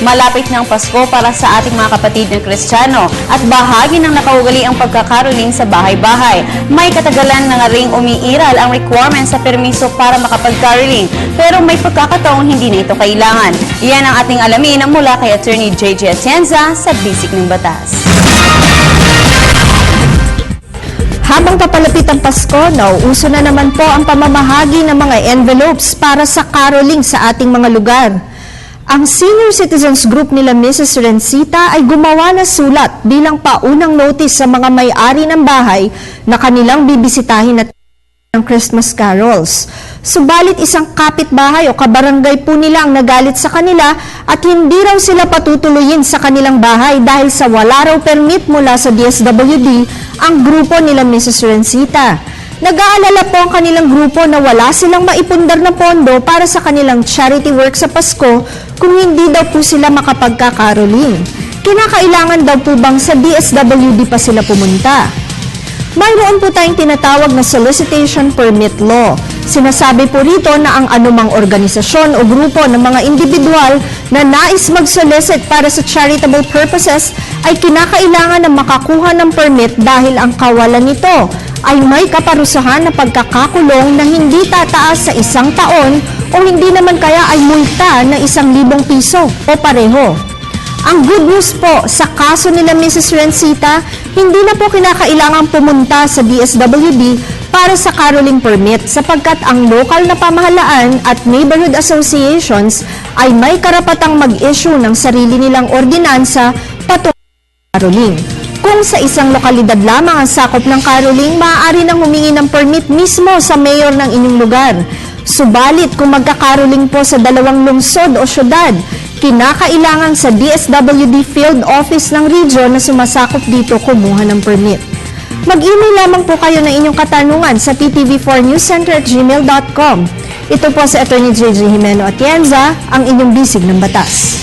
Malapit ng Pasko para sa ating mga kapatid na Kristiyano at bahagi ng nakaugali ang pagkakaroling sa bahay-bahay. May katagalan na nga ring umiiral ang requirements sa permiso para makapag-caroling pero may pagkakataong hindi na ito kailangan. Iyan ang ating alamin mula kay Attorney JJ Atienza sa Basic ng Batas. Habang papalapit ang Pasko, nauuso na naman po ang pamamahagi ng mga envelopes para sa caroling sa ating mga lugar. Ang Senior Citizens Group nila Mrs. Rencita ay gumawa na sulat bilang paunang notice sa mga may-ari ng bahay na kanilang bibisitahin at ng Christmas carols. Subalit isang kapitbahay o kabarangay po nila ang nagalit sa kanila at hindi raw sila patutuloyin sa kanilang bahay dahil sa wala raw permit mula sa DSWD ang grupo nila Mrs. Rencita. Nag-aalala po ang kanilang grupo na wala silang maipundar na pondo para sa kanilang charity work sa Pasko kung hindi daw po sila makapagkakaroling. Kinakailangan daw po bang sa DSWD pa sila pumunta? Mayroon po tayong tinatawag na solicitation permit law. Sinasabi po rito na ang anumang organisasyon o grupo ng mga individual na nais mag-solicit para sa charitable purposes ay kinakailangan na makakuha ng permit dahil ang kawalan nito ay may kaparusahan na pagkakakulong na hindi tataas sa isang taon o hindi naman kaya ay multa na isang libong piso o pareho. Ang good news po, sa kaso nila Mrs. Rencita, hindi na po kinakailangan pumunta sa DSWD para sa caroling permit sapagkat ang lokal na pamahalaan at neighborhood associations ay may karapatang mag-issue ng sarili nilang ordinansa patungkol sa caroling. Kung sa isang lokalidad lamang ang sakop ng caroling, maaari nang humingi ng permit mismo sa mayor ng inyong lugar. Subalit kung magkakaroling po sa dalawang lungsod o syudad, kinakailangan sa DSWD Field Office ng region na sumasakop dito kumuha ng permit. Mag-email lamang po kayo ng inyong katanungan sa ttv4newscenter at gmail.com. Ito po si Atty. JJ Jimeno Atienza, ang inyong bisig ng batas.